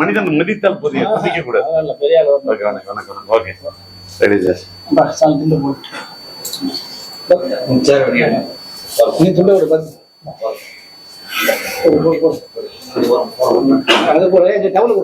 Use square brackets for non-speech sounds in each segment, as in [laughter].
மனிதன் மதித்தால் போதிய குதிக்க கூடாது வணக்கம் வணக்கம். ஓகே சார் போடு. நீ துண்டு விடு, பாத்து. அது போடு, இந்த டவல்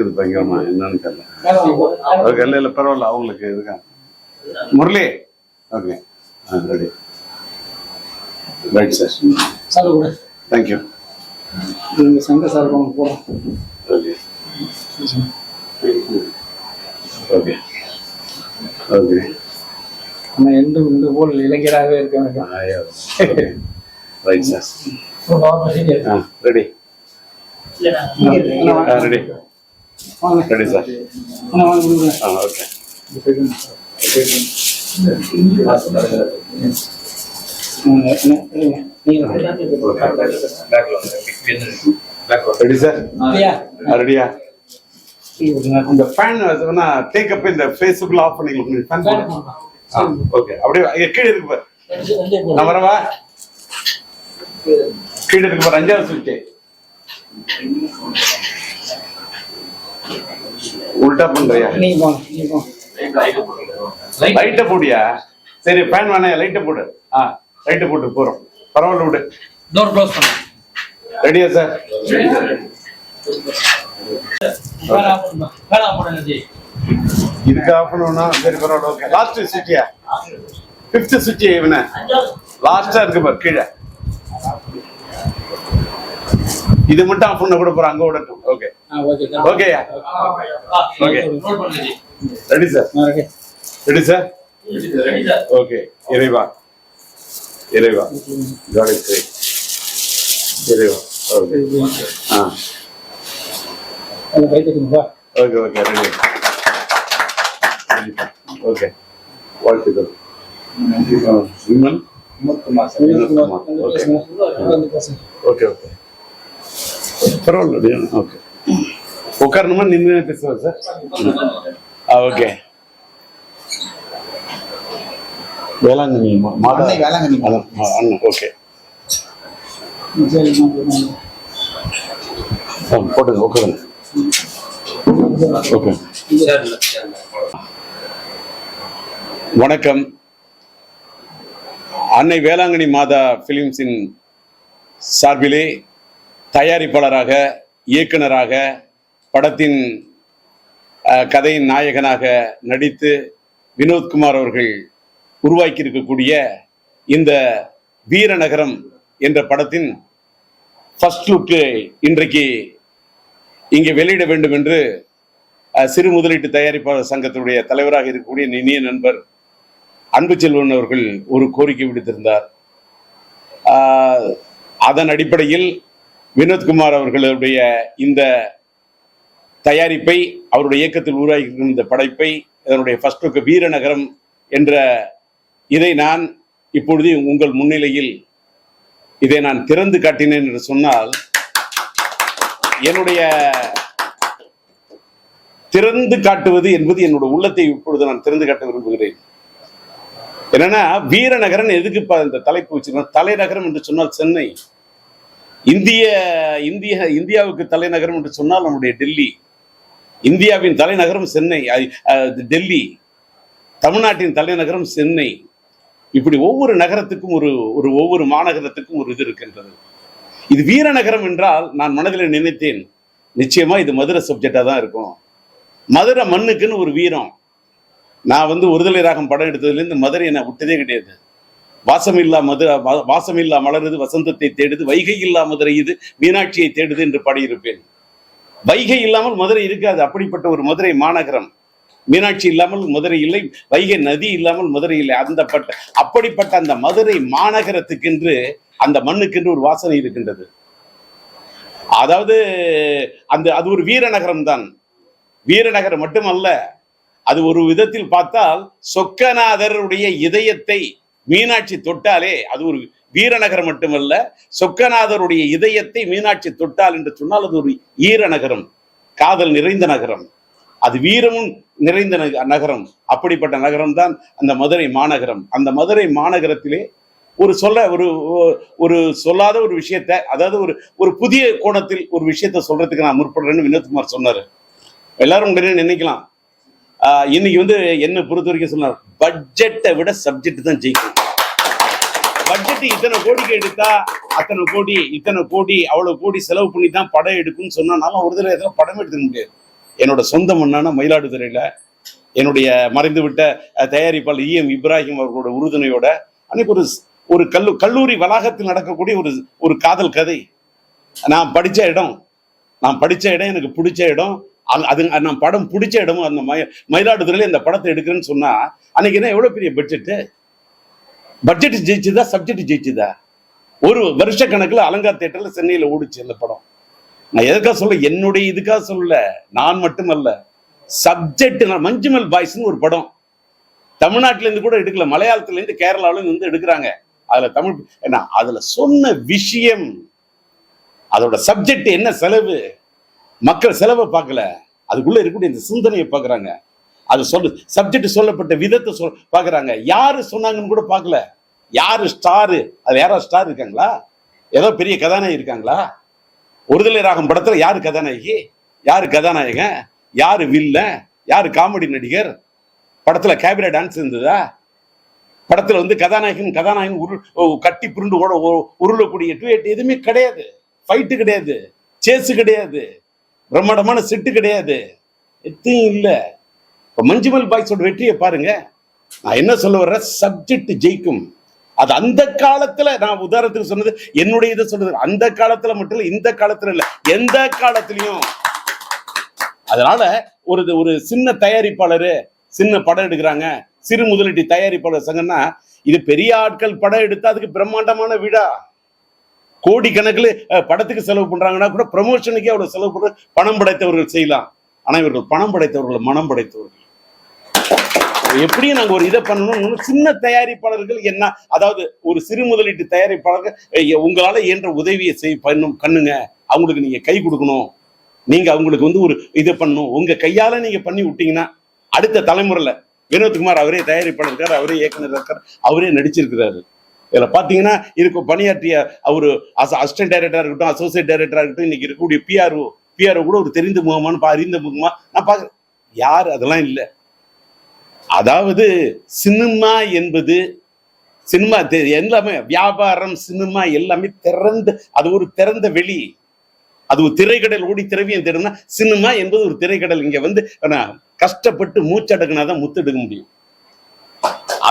இது பயங்கரமா என்னன்னு தெரியல. ஓகே இல்ல இல்ல பரவாயில்ல அவங்களுக்கு இருக்காங்க Murali. Okay. Ready. Right sir சாமி கொடு. தேங்க்யூ நீங்க சங்க சார் உங்களுக்கு போடும் ஓகே ஓகே ஓகே ஆனா எந்த இந்த போல் இளைஞராகவே இருக்க வேண்டும் okay right sir ready. Ready. Ready sir. ஆ ஓகே ரெடி சார் ரெடியா. இந்த ஃபேன் டேக் அப் இந்த ஃபேஸ்புக்ல ஆஃப் பண்ணிக்கலாம். ஃபேன். ஓகே அப்படியே இங்க கீழே இருக்கு பாரு. நான் வரவா? கீழே இருக்கு பாரு. அஞ்சாவது சுவிட்ச் உல்டா பண்றியா. லைட்டை போடியா சரி ஃபேன் வேணா லைட்டை போடு. ஆ. லைட்டை போட்டு போறோம். பரவாயில்ல விடு. டோர் க்ளோஸ் பண்ணு. ரெடியா சார் இதுக்கு ஆஃப் பண்ணுவோம்னா சரி பரவாயில்ல ஓகே லாஸ்ட் சுவிட்சியா ஃபிஃப்த் சுவிட்ச் இவனே? லாஸ்டா இருக்கு பாரு கீழே. இது மட்டும் ஆஃப் பண்ண கூட போற அங்க விடட்டும். ஓகே. ஓகேயா okay. Ready sir ready sir okay இறைவா. இறைவா God is great. இறைவா ஓகே ஆ அதை கை தட்டுங்க, வா. ஓகே ஓகே ரெடி ஓகே வாழ்த்துக்கள் ஆ, விமல் வினோத்குமார், வந்து ஓகே பேசுங்க. வந்து பேசுங்க. ஓகே ஓகே பரவாயில்ல ஓகே உட்காரணுமா நின்று பேசுவா சார் ஆ ஓகே வேளாங்கண்ணி மாதா வேளாங்கண்ணி அண்ணன் ஓகே சரி, நான் போடுறேன். ஆ, போட்டுங்க உட்காருங்க. ஓகே வணக்கம். அன்னை வேளாங்கண்ணி மாதா பிலிம்ஸின் சார்பிலே தயாரிப்பாளராக இயக்குனராக படத்தின் கதையின் நாயகனாக நடித்து வினோத்குமார் அவர்கள் உருவாக்கி இருக்கக்கூடிய இந்த வீரநகரம் என்ற படத்தின் ஃபர்ஸ்ட் லுக்கு இன்றைக்கு இங்கே வெளியிட வேண்டும் என்று சிறு முதலீட்டு தயாரிப்பாளர் சங்கத்தினுடைய தலைவராக இருக்கக்கூடிய இனிய நண்பர் அன்பு செல்வன் அவர்கள் ஒரு கோரிக்கை விடுத்திருந்தார். அதன் அடிப்படையில் வினோத்குமார் அவர்களுடைய இந்த தயாரிப்பை அவருடைய இயக்கத்தில் உருவாகி இந்த படைப்பை இதனுடைய ஃபர்ஸ்ட் லுக்கு வீரநகரம் என்ற இதை நான் இப்பொழுது உங்கள் முன்னிலையில் இதை நான் திறந்து காட்டினேன் என்று சொன்னால் என்னுடைய திறந்து காட்டுவது என்பது என்னோட உள்ளத்தை இப்பொழுது நான் திறந்து காட்ட விரும்புகிறேன். என்னன்னா வீரநகரன் எதுக்கு இந்த தலைப்பு வச்சிருக்கோம். தலைநகரம் என்று சொன்னால் சென்னை. இந்திய இந்திய இந்தியாவுக்கு தலைநகரம் என்று சொன்னால் நம்முடைய டெல்லி. இந்தியாவின் தலைநகரம் சென்னை. டெல்லி. தமிழ்நாட்டின் தலைநகரம் சென்னை. இப்படி ஒவ்வொரு நகரத்துக்கும் ஒரு ஒரு ஒவ்வொரு மாநகரத்துக்கும் ஒரு இது இருக்கின்றது. இது வீரநகரம் என்றால் நான் மனதில் நினைத்தேன் நிச்சயமா இது மதுரை சப்ஜெக்டா தான் இருக்கும். மதுரை மண்ணுக்குன்னு ஒரு வீரம். நான் வந்து ஒருதலை ராகம் படம் எடுத்ததுலேருந்து மதுரை நான் விட்டதே கிடையாது. வாசமில்லா மதுரை வாசமில்லா மலருது வசந்தத்தை தேடுது வைகை இல்லா மதுரை இது மீனாட்சியை தேடுது என்று பாடியிருப்பேன். வைகை இல்லாமல் மதுரை இருக்காது. அப்படிப்பட்ட ஒரு மதுரை மாநகரம். மீனாட்சி இல்லாமல் மதுரை இல்லை வைகை நதி இல்லாமல் மதுரை இல்லை. அந்த பட்ட அப்படிப்பட்ட அந்த மதுரை மாநகரத்துக்கென்று அந்த மண்ணுக்கென்று ஒரு வாசனை இருக்கின்றது. அதாவது அந்த அது ஒரு வீரநகரம் தான் வீரநகரம் மட்டுமல்ல அது ஒரு விதத்தில் பார்த்தால் சொக்கநாதருடைய இதயத்தை மீனாட்சி தொட்டாலே அது ஒரு வீரநகரம் மட்டுமல்ல சொக்கநாதருடைய இதயத்தை மீனாட்சி தொட்டால் என்று சொன்னால் அது ஒரு ஈரநகரம் காதல் நிறைந்த நகரம். அது வீரமும் நிறைந்த நக- நகரம். அப்படிப்பட்ட நகரம் தான் அந்த மதுரை மாநகரம். அந்த மதுரை மாநகரத்திலே ஒரு சொல்ல ஒரு ஒரு சொல்லாத ஒரு விஷயத்த அதாவது ஒரு ஒரு புதிய கோணத்தில் ஒரு விஷயத்த சொல்றதுக்கு நான் முற்படுறேன்னு வினோத்குமார் சொன்னார். எல்லாரும் உடனே நினைக்கலாம். இன்னைக்கு வந்து என்ன பொறுத்த வரைக்கும் சொன்னார் பட்ஜெட்டை விட சப்ஜெக்ட் தான் ஜெயிக்கும். பட்ஜெட் இத்தனை கோடிக்கு எடுத்தா அத்தனை கோடி இத்தனை கோடி அவ்வளவு கோடி செலவு பண்ணி தான் படம் எடுக்கும்னு சொன்னா நாம ஒரு தடவை எதாவது படம் எடுத்துக்க முடியாது. என்னோட சொந்த மண்ணான மயிலாடுதுறையில என்னுடைய மறைந்து விட்ட தயாரிப்பாளர் இஎம் இப்ராஹிம் அவர்களோட உறுதுணையோட அன்னைக்கு ஒரு ஒரு கல்லு கல்லூரி வளாகத்தில் நடக்கக்கூடிய ஒரு ஒரு காதல் கதை. நான் படித்த இடம் நான் படித்த இடம் எனக்கு பிடிச்ச இடம் அது நான் படம் பிடிச்ச இடமும் அந்த மய மயிலாடுதுறையில் இந்த படத்தை எடுக்கிறேன்னு சொன்னா அன்னைக்கு என்ன எவ்வளோ பெரிய பட்ஜெட்டு பட்ஜெட் ஜெயிச்சுதா சப்ஜெக்ட் ஜெயிச்சுதா? ஒரு வருஷ கணக்கில் அலங்கார் தேட்டரில் சென்னையில் ஓடிச்சு அந்த படம். நான் எதுக்காக சொல்ல என்னுடைய இதுக்காக சொல்ல நான் மட்டுமல்ல. சப்ஜெக்ட் நான் மஞ்சுமல் பாய்ஸ்னு ஒரு படம். தமிழ்நாட்டுல இருந்து கூட எடுக்கல. மலையாளத்துல இருந்து கேரளால இருந்து எடுக்கிறாங்க. அதுல தமிழ் என்ன அதுல சொன்ன விஷயம் அதோட சப்ஜெக்ட் என்ன செலவு? மக்கள் செலவை பார்க்கல. அதுக்குள்ள இருக்கக்கூடிய இந்த சிந்தனையை பார்க்குறாங்க. அது சொல்லு சப்ஜெக்ட் சொல்லப்பட்ட விதத்தை சொல் பார்க்குறாங்க. யாரு சொன்னாங்கன்னு கூட பார்க்கல. யாரு ஸ்டாரு அது யாரா ஸ்டார் இருக்காங்களா? ஏதோ பெரிய கதாநாயகி இருக்காங்களா? ஒருதலை ராகம் படத்துல யாரு கதாநாயகி? யாரு கதாநாயகன்? யாரு வில்ல யாரு காமெடி நடிகர்? படத்துல கேபிரா டான்ஸ் இருந்ததா? படத்துல வந்து கதாநாயகன் கதாநாயகன் உரு கட்டி புருண்டு ஓட உருளக்கூடிய டுவேட் எதுவுமே கிடையாது. ஃபைட்டு கிடையாது. சேஸு கிடையாது. பிரம்மாண்டமான செட்டு கிடையாது. எத்தையும் இல்லை. இப்போ மஞ்சுமல் பாய்ஸோட வெற்றியை பாருங்க. நான் என்ன சொல்ல வர்ற சப்ஜெக்ட் ஜெயிக்கும். அது அந்த காலத்துல நான் உதாரணத்துக்கு சொன்னது என்னுடைய இதை சொல்றது அந்த காலத்துல மட்டும் இல்ல இந்த காலத்துல இல்ல எந்த காலத்திலயும். அதனால ஒரு ஒரு சின்ன தயாரிப்பாளரு சின்ன படம் எடுக்கிறாங்க சிறு முதலீட்டு தயாரிப்பாளர் சங்கம்னா இது பெரிய ஆட்கள் படம் எடுத்தா அதுக்கு பிரம்மாண்டமான விழா கோடி கணக்கில் படத்துக்கு செலவு பண்றாங்கன்னா கூட ப்ரமோஷனுக்கே அவ்வளவு செலவு பண்ற பணம் படைத்தவர்கள் செய்யலாம். ஆனா இவர்கள் பணம் படைத்தவர்கள் மனம் படைத்தவர்கள். எப்படியும் நாங்கள் ஒரு இதை பண்ணணும் சின்ன தயாரிப்பாளர்கள் என்ன அதாவது ஒரு சிறு முதலீட்டு தயாரிப்பாளர்கள் உங்களால் உங்களால இயன்ற உதவியை செய் பண்ணும் கண்ணுங்க அவங்களுக்கு நீங்கள் கை கொடுக்கணும். நீங்கள் அவங்களுக்கு வந்து ஒரு இதை பண்ணணும். உங்கள் கையால் நீங்கள் பண்ணி விட்டீங்கன்னா அடுத்த தலைமுறையில் வினோத்குமார் அவரே தயாரிப்பாளர் இருக்கார் அவரே இயக்குனர் இருக்கார் அவரே நடிச்சிருக்கிறாரு. இதில் பார்த்தீங்கன்னா இதுக்கு பணியாற்றிய அவர் அஸ் அசிஸ்டன்ட் டைரக்டராக இருக்கட்டும் அசோசியேட் டைரக்டராக இருக்கட்டும் இன்னைக்கு இருக்கக்கூடிய பிஆர்ஓ பிஆர்ஓ கூட ஒரு தெரிந்த முகமானு பா- அறிந்த முகமா நான் பார்க்குறேன் யார்? அதெல்லாம் இல்லை. அதாவது சினிமா என்பது சினிமா தெ- எல்லாமே வியாபாரம் சினிமா எல்லாமே திறந்த அது ஒரு திறந்த வெளி. அது ஒரு திரைக்கடல் ஓடி திரவியம் தெரியும்னா சினிமா என்பது ஒரு திரைக்கடல். இங்க வந்து கஷ்டப்பட்டு கஷ்டப்பட்டு மூச்சடக்குனாதான் முத்தெடுக்க முடியும்.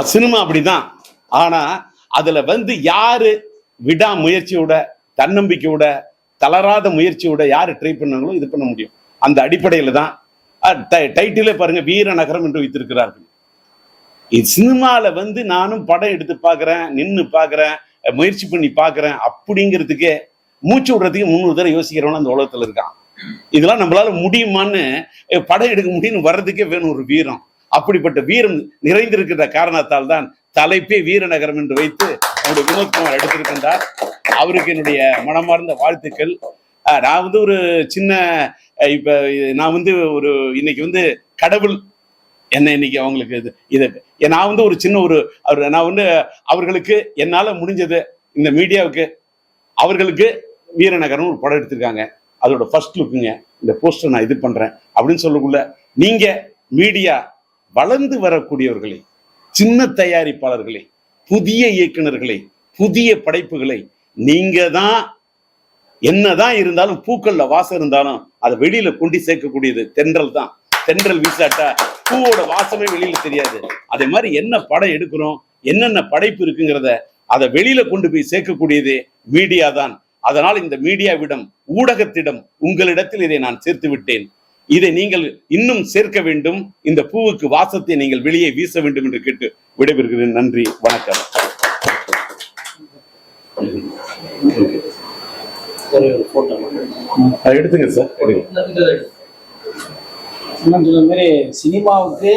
சினிமா அப்படிதான். ஆனா அதுல வந்து யாரு விடா முயற்சியோட தன்னம்பிக்கையோட தளராத முயற்சியோட யாரு ட்ரை பண்ணாங்களோ இது பண்ண முடியும். அந்த அடிப்படையில தான் டைட்டிலே பாருங்க வீர நகரம் என்று வைத்திருக்கிறார்கள். இது வந்து நானும் படம் எடுத்து பார்க்குறேன் நின்னு பார்க்குறேன் முயற்சி பண்ணி பார்க்குறேன் அப்படிங்கிறதுக்கே மூச்சு விடுறதுக்கு முந்நூறு தடவை யோசிக்கிறவன அந்த உலகத்தில் இருக்கான். இதெல்லாம் நம்மளால முடியுமான்னு படம் எடுக்க முடியும்னு வர்றதுக்கே வேணும் ஒரு வீரம். அப்படிப்பட்ட வீரம் நிறைந்திருக்கிற காரணத்தால் தான் தலைப்பே வீரநகரம் என்று வைத்து நம்முடைய வினோத்குமார் எடுத்திருக்கின்றார். அவருக்கு என்னுடைய மனமார்ந்த வாழ்த்துக்கள். நான் வந்து ஒரு சின்ன இப்ப நான் வந்து ஒரு இன்னைக்கு வந்து கடவுள் என்ன இன்னைக்கு அவங்களுக்கு இது இது நான் வந்து ஒரு சின்ன ஒரு அவர் நான் வந்து அவர்களுக்கு என்னால் முடிஞ்சது இந்த மீடியாவுக்கு அவர்களுக்கு வீரநகரம் ஒரு படம் எடுத்திருக்காங்க. அதோட ஃபர்ஸ்ட் லுக்குங்க இந்த போஸ்டர் நான் இது பண்ணுறேன் அப்படின்னு சொல்லக்குள்ள நீங்கள் மீடியா வளர்ந்து வரக்கூடியவர்களை சின்ன தயாரிப்பாளர்களை புதிய இயக்குனர்களை புதிய படைப்புகளை நீங்கள் தான் என்னதான் இருந்தாலும் பூக்கள்ல வாசம் இருந்தாலும் அதை வெளியில கொண்டு சேர்க்கக்கூடியது தென்றல் தான் தென்றல் வீசாட்டா பூவோட வாசமே வெளியில தெரியாது. அதே மாதிரி என்ன படம் எடுக்கிறோம் என்னென்ன படைப்பு இருக்குங்கிறத அதை வெளியில கொண்டு போய் சேர்க்கக்கூடியது மீடியா தான். அதனால் இந்த மீடியாவிடம் ஊடகத்திடம் உங்களிடத்தில் இதை நான் சேர்த்து விட்டேன். இதை நீங்கள் இன்னும் சேர்க்க வேண்டும். இந்த பூவுக்கு வாசத்தை நீங்கள் வெளியே வீச வேண்டும் என்று கேட்டு விடைபெறுகிறேன். நன்றி வணக்கம். ஒரு போட்டோ அதை எடுத்துங்க சார் எடுங்க. இன்னும் சொன்ன மாதிரி சினிமாவுக்கு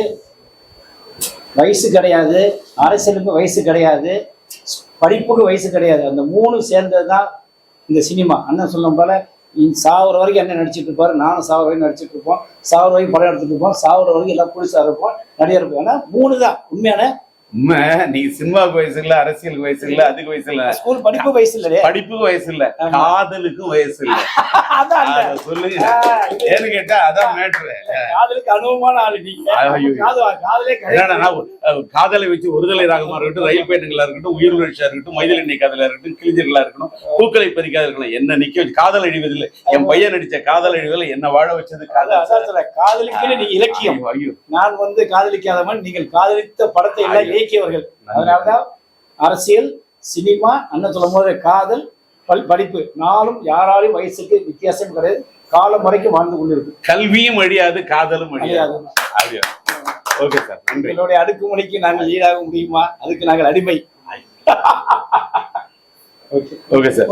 வயசு கிடையாது அரசியலுக்கு வயசு கிடையாது படிப்புக்கு வயசு கிடையாது. அந்த மூணு சேர்ந்தது தான் இந்த சினிமா. அண்ணன் சொன்ன போல சாகுற வரைக்கும் என்ன நடிச்சிட்டு இருப்பாரு நானும் சாகுற வரைக்கும் நடிச்சிட்டு இருப்போம். சாகுற வரைக்கும் படம் எடுத்துட்டு இருப்போம். சாகுற வரைக்கும் எல்லாம் புதுசாக இருப்போம் நடிகர் இருப்போம். ஏன்னா மூணு தான் உண்மையான உண்மை நீங்க சினிமாவுக்கு வயசு இல்ல அரசியலுக்கு வயசு இல்ல அதுக்கு வயசு இல்ல ஸ்கூல் படிப்பு வயசு இல்லையே படிப்புக்கு வயசு [laughs] இல்ல. காதலுக்கு வயசு இல்ல. சொல்லுங்க ஏன்னு கேட்டா அதான் மேட்ரு காதலுக்கு அனுபவமான ஆளு நீங்க. காதலா வச்சு ஒருதலை ராகமா இருக்கட்டும் ரயில் பயணங்களா இருக்கட்டும் உயிர் உணர்ச்சியா இருக்கட்டும் மைதிலி காதலா இருக்கட்டும் கிழிஞ்சர்களா இருக்கணும் பூக்களை பறிக்காத இருக்கணும் என்ன நிக்க வச்சு காதல் அழிவதில்லை. என் பையன் நடிச்ச காதல் அழிவதில் என்ன வாழ வச்சது காதல். காதலுக்குன்னு நீங்க இலக்கியம். ஐயோ, ஐயோ. நான் வந்து காதலிக்காதவன் நீங்கள் காதலித்த படத்தை எல்லாம் இயக்கியவர்கள். அதனாலதான் அரசியல் சினிமா அண்ணன் சொல்லும் போது காதல் பல் படிப்பு நாளும் யாராலையும் வயசுக்கு வித்தியாசம் கிடையாது. காலம் வரைக்கும் வாழ்ந்து கொண்டிருக்கு கல்வியும் அழியாது காதலும் அழியாது. ஓகே சார் எங்களுடைய அடுக்குமுறைக்கு நாங்கள் ஈடாக முடியுமா? அதுக்கு நாங்கள் அடிமை. Okay okay sir